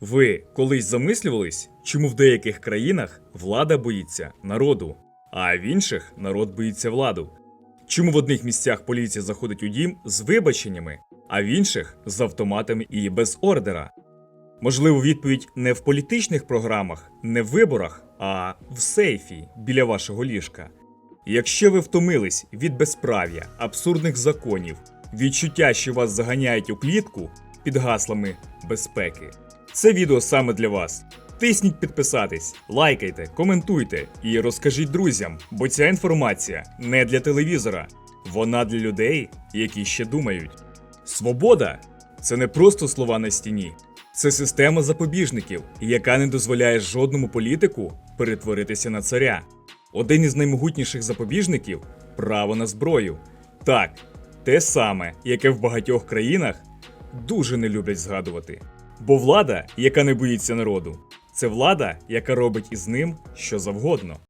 Ви колись замислювались, чому в деяких країнах влада боїться народу, а в інших народ боїться владу? Чому в одних місцях поліція заходить у дім з вибаченнями, а в інших з автоматами і без ордера? Можливо, відповідь не в політичних програмах, не в виборах, а в сейфі біля вашого ліжка. Якщо ви втомились від безправ'я, абсурдних законів, відчуття, що вас заганяють у клітку під гаслами безпеки, це відео саме для вас. Тисніть підписатись, лайкайте, коментуйте і розкажіть друзям, бо ця інформація не для телевізора, вона для людей, які ще думають. Свобода це не просто слова на стіні, це система запобіжників, яка не дозволяє жодному політику перетворитися на царя. Один із наймогутніших запобіжників право на зброю. Так, те саме, яке в багатьох країнах дуже не люблять згадувати. Бо влада, яка не боїться народу, це влада, яка робить із ним що завгодно.